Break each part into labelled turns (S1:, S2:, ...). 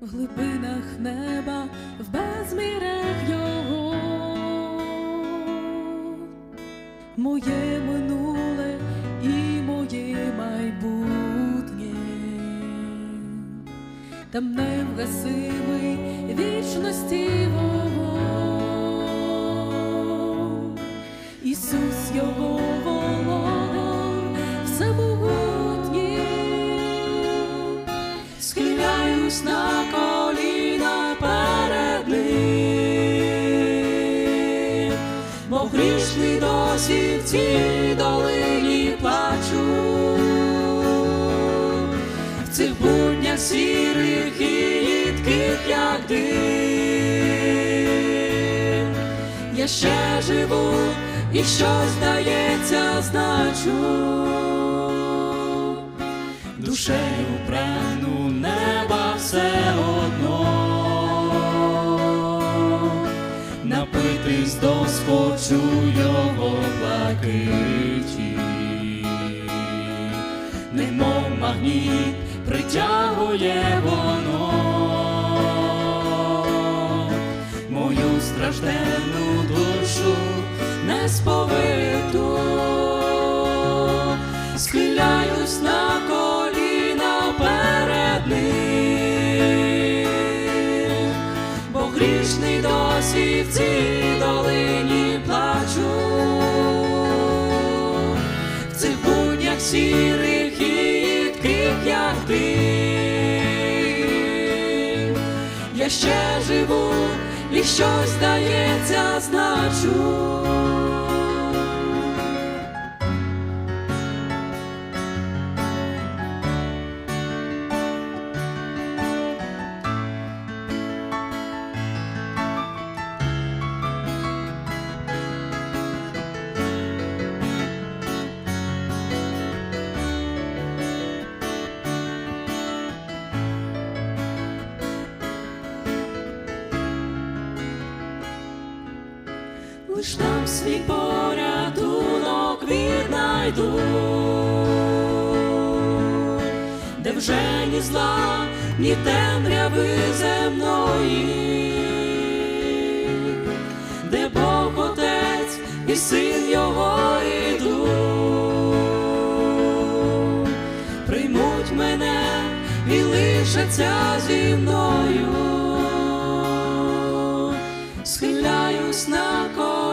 S1: в глибинах неба, в безмірах його, моє минуле і моє майбутнє, там невгасимий вічності вогонь. Ісус його володар, всемогутній, схиляюсь на грішний в цій долині плачу, в цих буднях сірих і їдких, як дим. Я ще живу і щось здається, значу душею прагну неба все спочу його блакиті, немов магніт притягує воно. Мою стражденну душу несповиту, схиляюсь на коліна перед ним, бо грішний досі в цій долині сірих і їдких, як ти. Я ще живу і щось здається, значу. Лиш там свій порятунок віднайду, де вже ні зла, ні темряви земної, де Бог Отець і син його іду, приймуть мене і лишаться зі мною. Схиляюсь на коліна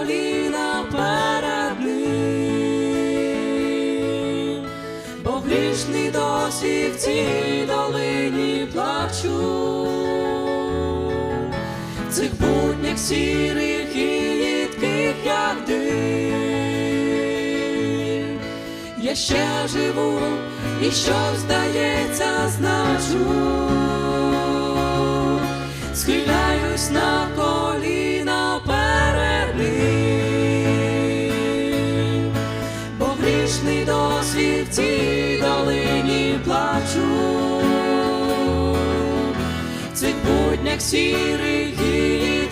S1: грішний досі в цій долині плачу, в цих буднях сірих і їдких, як дим. Я ще живу і що здається, значу. Схиляюсь на коліна перед ним, бо грішний досі в долині плачу, цих буднях сірих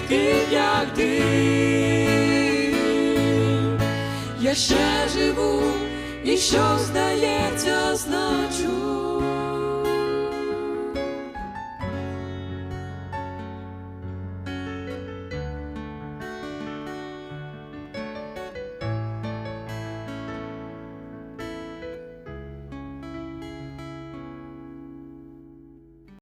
S1: і як дим. Я ще живу і що здається, значу.